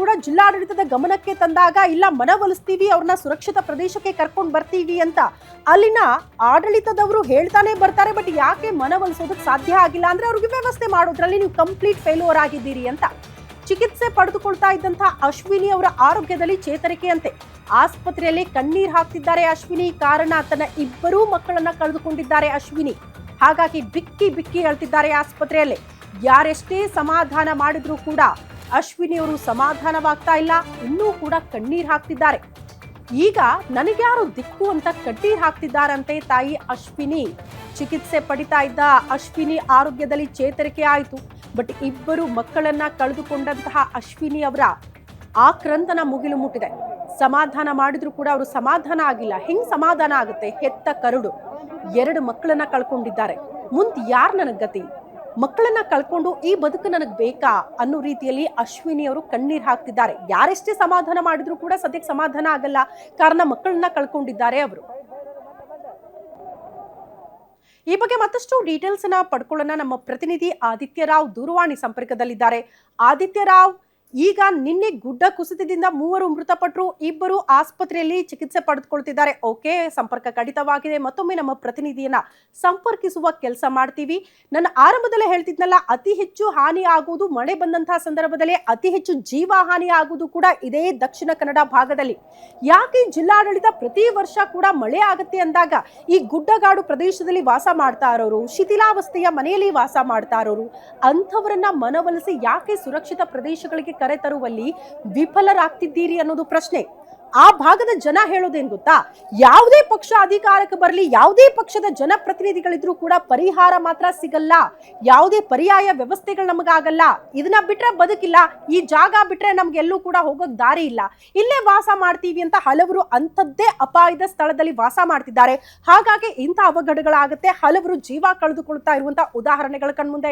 ಕೂಡ ಜಿಲ್ಲಾಡಳಿತದ ಗಮನಕ್ಕೆ ತಂದಾಗ, ಇಲ್ಲ ಮನವೊಲಿಸ್ತೀವಿ ಅವ್ರನ್ನ ಸುರಕ್ಷಿತ ಪ್ರದೇಶಕ್ಕೆ ಕರ್ಕೊಂಡು ಬರ್ತೀವಿ ಅಂತ. ಅಲ್ಲಿನ ಆಡಳಿತದವರು ಹೇಳ್ತಾನೆ ಬರ್ತಾರೆ, ಬಟ್ ಯಾಕೆ ಮನವೊಲಿಸೋದಕ್ಕೆ ಸಾಧ್ಯ ಆಗಿಲ್ಲ ಅಂದ್ರೆ ಅವ್ರಿಗೆ ವ್ಯವಸ್ಥೆ ಮಾಡೋದ್ರಲ್ಲಿ ನೀವು ಕಂಪ್ಲೀಟ್ ಫೇಲ್ಯೂರ್ ಆಗಿದ್ದೀರಿ ಅಂತ. ಚಿಕಿತ್ಸೆ ಪಡೆದುಕೊಳ್ತಾ ಇದ್ದಂತಹ ಅಶ್ವಿನಿ ಅವರ ಆರೋಗ್ಯದಲ್ಲಿ ಚೇತರಿಕೆಯಂತೆ ಆಸ್ಪತ್ರೆಯಲ್ಲಿ ಕಣ್ಣೀರ್ ಹಾಕ್ತಿದ್ದಾರೆ ಅಶ್ವಿನಿ. ಕಾರಣ, ತನ್ನ ಇಬ್ಬರೂ ಮಕ್ಕಳನ್ನ ಕಳೆದುಕೊಂಡಿದ್ದಾರೆ ಅಶ್ವಿನಿ. ಹಾಗಾಗಿ ಬಿಕ್ಕಿ ಬಿಕ್ಕಿ ಅಳ್ತಿದ್ದಾರೆ ಆಸ್ಪತ್ರೆಯಲ್ಲಿ. ಯಾರೆಷ್ಟೇ ಸಮಾಧಾನ ಮಾಡಿದ್ರೂ ಕೂಡ ಅಶ್ವಿನಿ ಅವರು ಸಮಾಧಾನವಾಗ್ತಾ ಇಲ್ಲ. ಇನ್ನೂ ಕೂಡ ಕಣ್ಣೀರ್ ಹಾಕ್ತಿದ್ದಾರೆ. ಈಗ ನನಗ್ಯಾರು ದಿಕ್ಕು ಅಂತ ಕಣ್ಣೀರ್ ಹಾಕ್ತಿದ್ದಾರಂತೆ ತಾಯಿ ಅಶ್ವಿನಿ. ಚಿಕಿತ್ಸೆ ಪಡಿತಾ ಇದ್ದ ಅಶ್ವಿನಿ ಆರೋಗ್ಯದಲ್ಲಿ ಚೇತರಿಕೆ ಆಯಿತು. ಬಟ್ ಇಬ್ಬರು ಮಕ್ಕಳನ್ನ ಕಳೆದುಕೊಂಡಂತಹ ಅಶ್ವಿನಿ ಅವರ ಆಕ್ರಂದನ ಮುಗಿಲು ಮುಟ್ಟಿದೆ. ಸಮಾಧಾನ ಮಾಡಿದ್ರು ಕೂಡ ಅವರು ಸಮಾಧಾನ ಆಗಿಲ್ಲ. ಹೆಂಗ್ ಸಮಾಧಾನ ಆಗುತ್ತೆ? ಹೆತ್ತ ಕರುಡು. ಎರಡು ಮಕ್ಕಳನ್ನ ಕಳ್ಕೊಂಡಿದ್ದಾರೆ. ಮುಂದ್ ಯಾರ್ ನನಗೆ ಗತಿ? ಮಕ್ಕಳನ್ನ ಕಳ್ಕೊಂಡು ಈ ಬದುಕು ನನಗ್ ಬೇಕಾ? ಅನ್ನೋ ರೀತಿಯಲ್ಲಿ ಅಶ್ವಿನಿ ಅವರು ಕಣ್ಣೀರ್ ಹಾಕ್ತಿದ್ದಾರೆ. ಯಾರೆಷ್ಟೇ ಸಮಾಧಾನ ಮಾಡಿದ್ರು ಕೂಡ ಸದ್ಯಕ್ಕೆ ಸಮಾಧಾನ ಆಗಲ್ಲ. ಕಾರಣ ಮಕ್ಕಳನ್ನ ಕಳ್ಕೊಂಡಿದ್ದಾರೆ ಅವರು. ಈ ಬಗ್ಗೆ ಮತ್ತಷ್ಟು ಡೀಟೇಲ್ಸ್ ಅನ್ನ ಪಡ್ಕೊಳ್ಳೋಣ. ನಮ್ಮ ಪ್ರತಿನಿಧಿ ಆದಿತ್ಯ ರಾವ್ ದೂರವಾಣಿ ಸಂಪರ್ಕದಲ್ಲಿದ್ದಾರೆ. ಆದಿತ್ಯ ರಾವ್ ಈಗ ನಿನ್ನೆ ಗುಡ್ಡ ಕುಸಿತದಿಂದ ಮೂವರು ಮೃತಪಟ್ಟರು ಇಬ್ಬರು ಆಸ್ಪತ್ರೆಯಲ್ಲಿ ಚಿಕಿತ್ಸೆ ಪಡೆದುಕೊಳ್ತಿದ್ದಾರೆ. ಓಕೆ, ಸಂಪರ್ಕ ಕಡಿತವಾಗಿದೆ. ಮತ್ತೊಮ್ಮೆ ನಮ್ಮ ಪ್ರತಿನಿಧಿಯನ್ನ ಸಂಪರ್ಕಿಸುವ ಕೆಲಸ ಮಾಡ್ತೀವಿ. ನನ್ನ ಆರಂಭದಲ್ಲೇ ಹೇಳ್ತಿದ್ನಲ್ಲ, ಅತಿ ಹೆಚ್ಚು ಹಾನಿ ಆಗುವುದು ಮಳೆ ಬಂದಂತಹ ಸಂದರ್ಭದಲ್ಲಿ, ಅತಿ ಹೆಚ್ಚು ಜೀವ ಹಾನಿ ಆಗುವುದು ಕೂಡ ಇದೇ ದಕ್ಷಿಣ ಕನ್ನಡ ಭಾಗದಲ್ಲಿ. ಯಾಕೆ ಜಿಲ್ಲಾಡಳಿತ ಪ್ರತಿ ವರ್ಷ ಕೂಡ ಮಳೆ ಆಗುತ್ತೆ ಅಂದಾಗ, ಈ ಗುಡ್ಡಗಾಡು ಪ್ರದೇಶದಲ್ಲಿ ವಾಸ ಮಾಡ್ತಾ ಇರೋರು, ಶಿಥಿಲಾವಸ್ಥೆಯ ಮನೆಯಲ್ಲಿ ವಾಸ ಮಾಡ್ತಾ ಇರೋರು, ಅಂಥವರನ್ನ ಮನವೊಲಿಸಿ ಯಾಕೆ ಸುರಕ್ಷಿತ ಪ್ರದೇಶಗಳಿಗೆ ಕರೆತರುವಲ್ಲಿ ವಿಫಲರಾಗ್ತಿದ್ದೀರಿ ಅನ್ನೋದು ಪ್ರಶ್ನೆ. ಆ ಭಾಗದ ಜನ ಹೇಳೋದೇನ್ ಗೊತ್ತಾ? ಯಾವುದೇ ಪಕ್ಷ ಅಧಿಕಾರಕ್ಕೆ ಬರಲಿ, ಯಾವುದೇ ಪಕ್ಷದ ಜನಪ್ರತಿನಿಧಿಗಳಿದ್ರೂ ಕೂಡ ಪರಿಹಾರ ಮಾತ್ರ ಸಿಗಲ್ಲ. ಯಾವುದೇ ಪರ್ಯಾಯ ವ್ಯವಸ್ಥೆಗಳು ನಮಗಾಗಲ್ಲ. ಇದನ್ನ ಬಿಟ್ರೆ ಬದುಕಿಲ್ಲ. ಈ ಜಾಗ ಬಿಟ್ರೆ ನಮ್ಗೆಲ್ಲೂ ಕೂಡ ಹೋಗೋಕ್ ದಾರಿ ಇಲ್ಲ. ಇಲ್ಲೇ ವಾಸ ಮಾಡ್ತೀವಿ ಅಂತ ಹಲವರು ಅಂಥದ್ದೇ ಅಪಾಯದ ಸ್ಥಳದಲ್ಲಿ ವಾಸ ಮಾಡ್ತಿದ್ದಾರೆ. ಹಾಗಾಗಿ ಇಂಥ ಅವಘಡಗಳಾಗುತ್ತೆ. ಹಲವರು ಜೀವ ಕಳೆದುಕೊಳ್ತಾ ಇರುವಂತ ಉದಾಹರಣೆಗಳ ಕಣ್ಮುಂದೆ